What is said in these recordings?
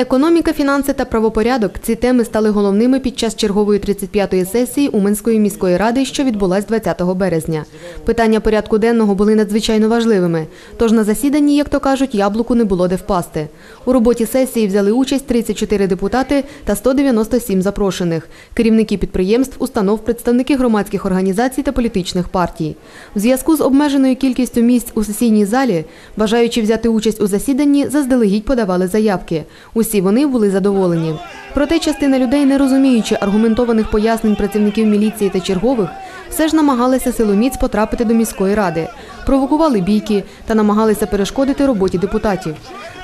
Економіка, фінанси та правопорядок ці теми стали головними під час чергової 35-ї сесії Уменської міської ради, що відбулась 20 березня. Питання порядку денного були надзвичайно важливими. Тож на засіданні, як то кажуть, яблуку не було де впасти. У роботі сесії взяли участь 34 депутати та 197 запрошених, керівники підприємств, установ, представники громадських організацій та політичних партій. В зв'язку з обмеженою кількістю місць у сесійній залі, бажаючи взяти участь у засіданні, заздалегідь подавали заявки. Усі вони були задоволені. Проте частина людей, не розуміючи аргументованих пояснень працівників міліції та чергових, все ж намагалися силоміць потрапити до міської ради, провокували бійки та намагалися перешкодити роботі депутатів.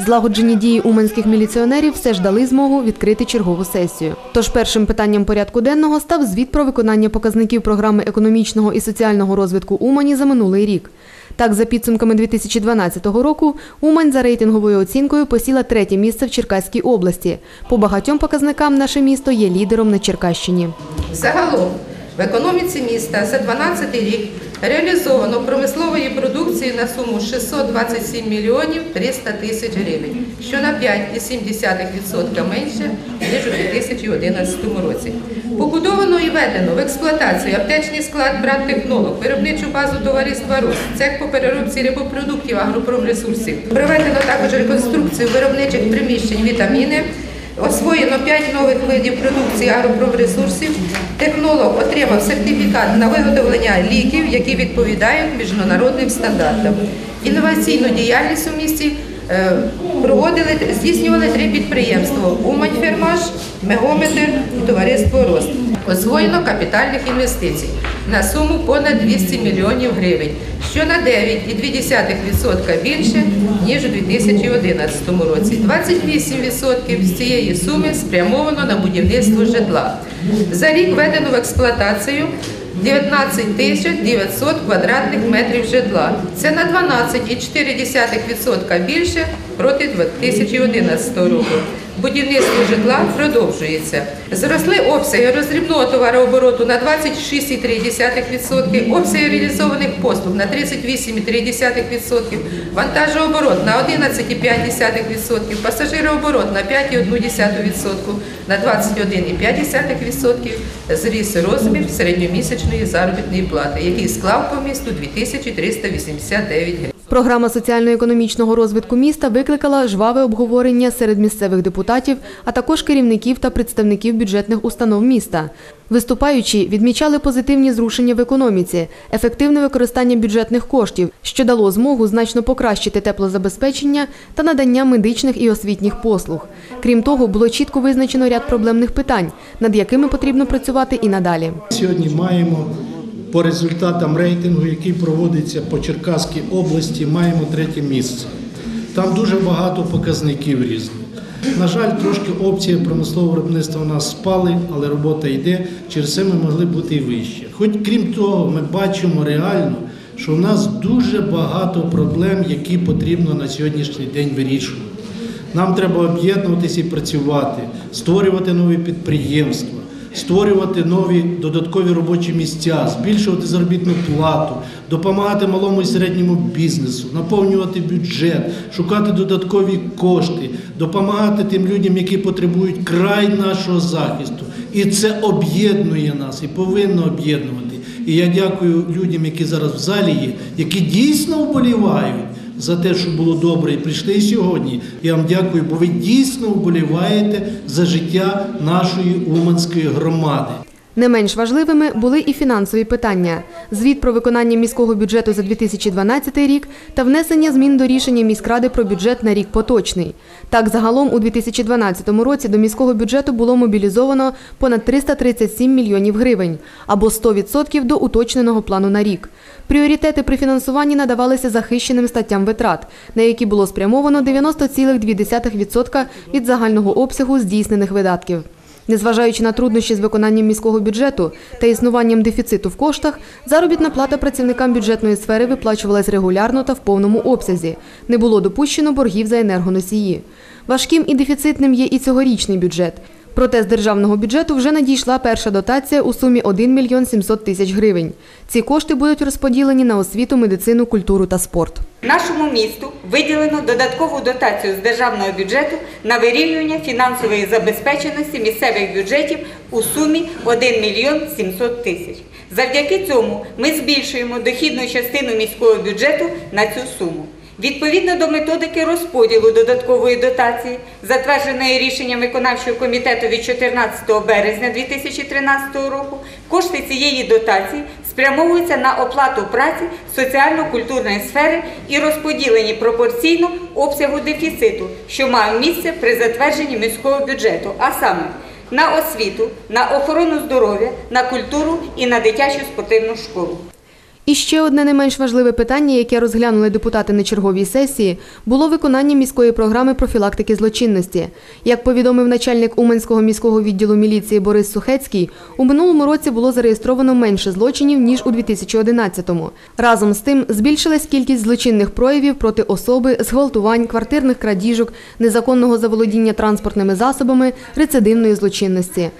Злагоджені дії уманських міліціонерів все ж дали змогу відкрити чергову сесію. Тож першим питанням порядку денного став звіт про виконання показників програми економічного і соціального розвитку Умані за минулий рік. Так, за підсумками 2012 року, Умань за рейтинговою оцінкою посіла третє місце в Черкаській області. По багатьом показникам наше місто є лідером на Черкащині. Загалом в економіці міста за 12 рік реалізовано промислової продукції на суму 627 мільйонів 300 тисяч гривень, що на 5,7% менше, ніж у 2011 році. Побудовано і введено в експлуатацію аптечний склад брат технолог, виробничу базу товариства «Рос», цех по переробці рибопродуктів агропромресурсів. Проведено також реконструкцію виробничих приміщень вітаміни, Освоєно 5 нових видів продукції агропромресурсів. Технолог отримав сертифікат на виготовлення ліків, які відповідають міжнародним стандартам. Інноваційну діяльність у місті е, проводили, здійснювали три підприємства Умань-Фермаш, Мегометр і товариство Рост. Освоєно капітальних інвестицій на суму понад 200 мільйонів гривень, що на 9,2% більше, ніж у 2011 році. 28% з цієї суми спрямовано на будівництво житла. За рік введено в експлуатацію 19 тисяч 900 квадратних метрів житла. Це на 12,4% більше проти 2011 року. Будівництво житла продовжується. Зросли обсяги роздрібного товарообороту на 26,3%, обсяги реалізованих послуг на 38,3%, вантажооборот на 11,5%, пасажирооборот на 5,1%, на 21,5% зріс розмір середньомісячної заробітної плати, який склав по місту 2389 гривень. Програма соціально-економічного розвитку міста викликала жваве обговорення серед місцевих депутатів, а також керівників та представників бюджетних установ міста. Виступаючі відмічали позитивні зрушення в економіці, ефективне використання бюджетних коштів, що дало змогу значно покращити теплозабезпечення та надання медичних і освітніх послуг. Крім того, було чітко визначено ряд проблемних питань, над якими потрібно працювати і надалі. Сьогодні маємо по результатам рейтингу, який проводиться по Черкаській області, маємо третє місце. Там дуже багато показників різних. На жаль, трошки опції промислового виробництва у нас спали, але робота йде. Через це ми могли бути і вище. Хоч крім того, ми бачимо реально, що в нас дуже багато проблем, які потрібно на сьогоднішній день вирішувати. Нам треба об'єднуватися і працювати, створювати нові підприємства, створювати нові додаткові робочі місця, збільшувати заробітну плату, допомагати малому і середньому бізнесу, наповнювати бюджет, шукати додаткові кошти, допомагати тим людям, які потребують край нашого захисту. І це об'єднує нас і повинно об'єднувати. І я дякую людям, які зараз в залі є, які дійсно вболівають за те, що було добре, і прийшли сьогодні. Я вам дякую, бо ви дійсно вболіваєте за життя нашої Уманської громади. Не менш важливими були і фінансові питання: звіт про виконання міського бюджету за 2012 рік та внесення змін до рішення міськради про бюджет на рік поточний. Так, загалом у 2012 році до міського бюджету було мобілізовано понад 337 мільйонів гривень або 100% до уточненого плану на рік. Пріоритети при фінансуванні надавалися захищеним статтям витрат, на які було спрямовано 90,2% від загального обсягу здійснених видатків. Незважаючи на труднощі з виконанням міського бюджету та існуванням дефіциту в коштах, заробітна плата працівникам бюджетної сфери виплачувалась регулярно та в повному обсязі. Не було допущено боргів за енергоносії. Важким і дефіцитним є і цьогорічний бюджет. Проте з державного бюджету вже надійшла перша дотація у сумі 1 мільйон 700 тисяч гривень. Ці кошти будуть розподілені на освіту, медицину, культуру та спорт. Нашому місту виділено додаткову дотацію з державного бюджету на вирівнювання фінансової забезпеченості місцевих бюджетів у сумі 1 мільйон 700 тисяч. Завдяки цьому ми збільшуємо дохідну частину міського бюджету на цю суму. Відповідно до методики розподілу додаткової дотації, затвердженої рішенням виконавчого комітету від 14 березня 2013 року, кошти цієї дотації спрямовуються на оплату праці соціально-культурної сфери і розподілені пропорційно обсягу дефіциту, що має місце при затвердженні міського бюджету, а саме на освіту, на охорону здоров'я, на культуру і на дитячу спортивну школу. І ще одне не менш важливе питання, яке розглянули депутати на черговій сесії, було виконання міської програми профілактики злочинності. Як повідомив начальник Уманського міського відділу міліції Борис Сухецький, у минулому році було зареєстровано менше злочинів ніж у 2011-му. Разом з тим збільшилась кількість злочинних проявів проти особи, зґвалтувань, квартирних крадіжок, незаконного заволодіння транспортними засобами, рецидивної злочинності.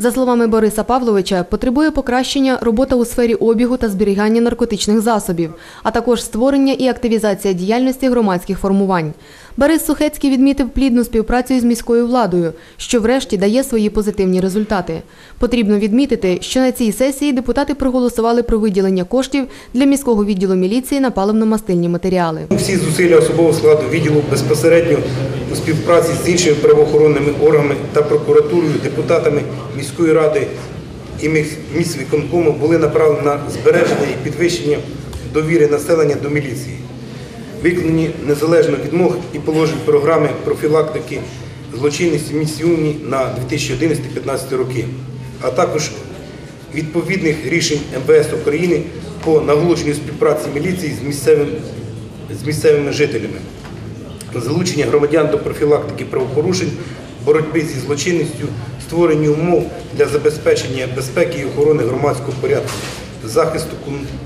За словами Бориса Павловича, потребує покращення робота у сфері обігу та зберігання наркотичних засобів, а також створення і активізація діяльності громадських формувань. Борис Сухецький відмітив плідну співпрацю із міською владою, що врешті дає свої позитивні результати. Потрібно відмітити, що на цій сесії депутати проголосували про виділення коштів для міського відділу міліції на паливно-мастильні матеріали. Всі зусилля особового складу відділу безпосередньо у співпраці з іншими правоохоронними органами та прокуратурою, депутатами міської ради і міс- міськвиконкому були направлені на збереження і підвищення довіри населення до міліції. Виконані незалежно від мог і положень програми профілактики злочинності в на 2011-2015 роки, а також відповідних рішень МВС України по наголошенню співпраці міліції з місцевим з місцевими жителями, залучення громадян до профілактики правопорушень, боротьби зі злочинністю, створення умов для забезпечення безпеки і охорони громадського порядку, захисту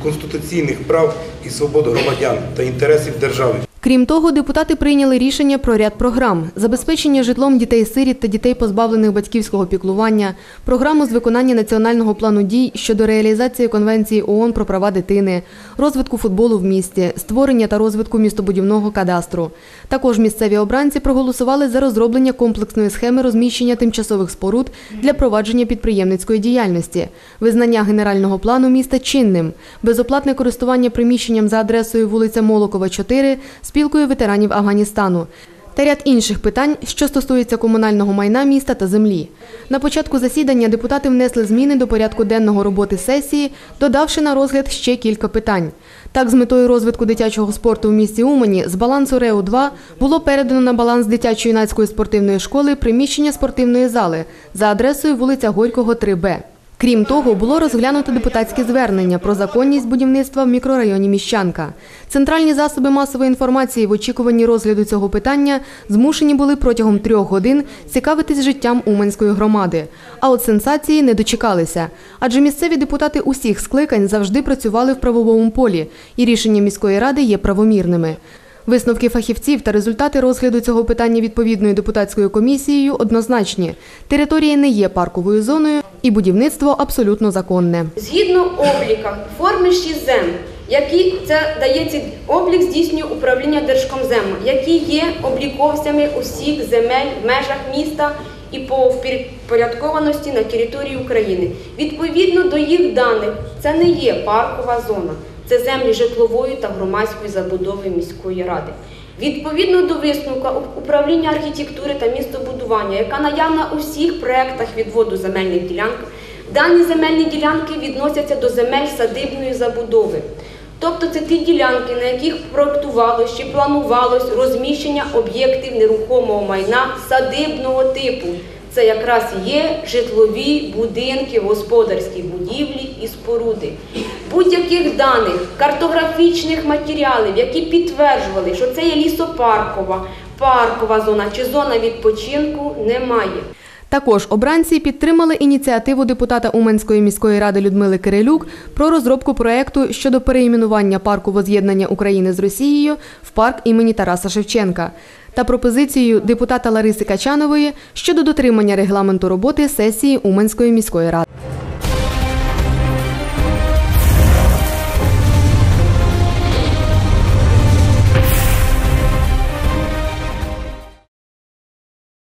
конституційних прав і свобод громадян та інтересів держави. Крім того, депутати прийняли рішення про ряд програм: забезпечення житлом дітей-сиріт та дітей, позбавлених батьківського піклування, програму з виконання національного плану дій щодо реалізації Конвенції ООН про права дитини, розвитку футболу в місті, створення та розвитку містобудівного кадастру. Також місцеві обранці проголосували за розроблення комплексної схеми розміщення тимчасових споруд для провадження підприємницької діяльності, визнання генерального плану міста чинним, безоплатне користування приміщенням за адресою вулиця Молокова, 4, спілкою ветеранів Афганістану та ряд інших питань, що стосуються комунального майна міста та землі. На початку засідання депутати внесли зміни до порядку денного роботи сесії, додавши на розгляд ще кілька питань. Так, з метою розвитку дитячого спорту в місті Умані з балансу РЕУ-2 було передано на баланс дитячо-юнацької спортивної школи приміщення спортивної зали за адресою вулиця Горького, 3Б. Крім того, було розглянуто депутатське звернення про законність будівництва в мікрорайоні Міщанка. Центральні засоби масової інформації в очікуванні розгляду цього питання змушені були протягом трьох годин цікавитись життям Уманської громади. А от сенсації не дочекалися. Адже місцеві депутати усіх скликань завжди працювали в правовому полі, і рішення міської ради є правомірними. Висновки фахівців та результати розгляду цього питання відповідною депутатською комісією однозначні. Територія не є парковою зоною і будівництво абсолютно законне. Згідно обліка форми 6 зем, які це дається облік здійснює управління Держкомзему, які є обліковцями усіх земель в межах міста і по впорядкованості на території України. Відповідно до їх даних, це не є паркова зона, це землі житлової та громадської забудови міської ради. Відповідно до висновка управління архітектури та містобудування, яка наявна у всіх проєктах відводу земельних ділянок, дані земельні ділянки відносяться до земель садибної забудови. Тобто це ті ділянки, на яких проектувалось чи планувалось розміщення об'єктів нерухомого майна садибного типу. Це якраз є житлові будинки, господарські будівлі і споруди. Будь-яких даних, картографічних матеріалів, які підтверджували, що це є лісопаркова, паркова зона чи зона відпочинку, немає. Також обранці підтримали ініціативу депутата Уменської міської ради Людмили Кирилюк про розробку проекту щодо переіменування парку воз'єднання України з Росією в парк імені Тараса Шевченка та пропозицію депутата Лариси Качанової щодо дотримання регламенту роботи сесії Уменської міської ради.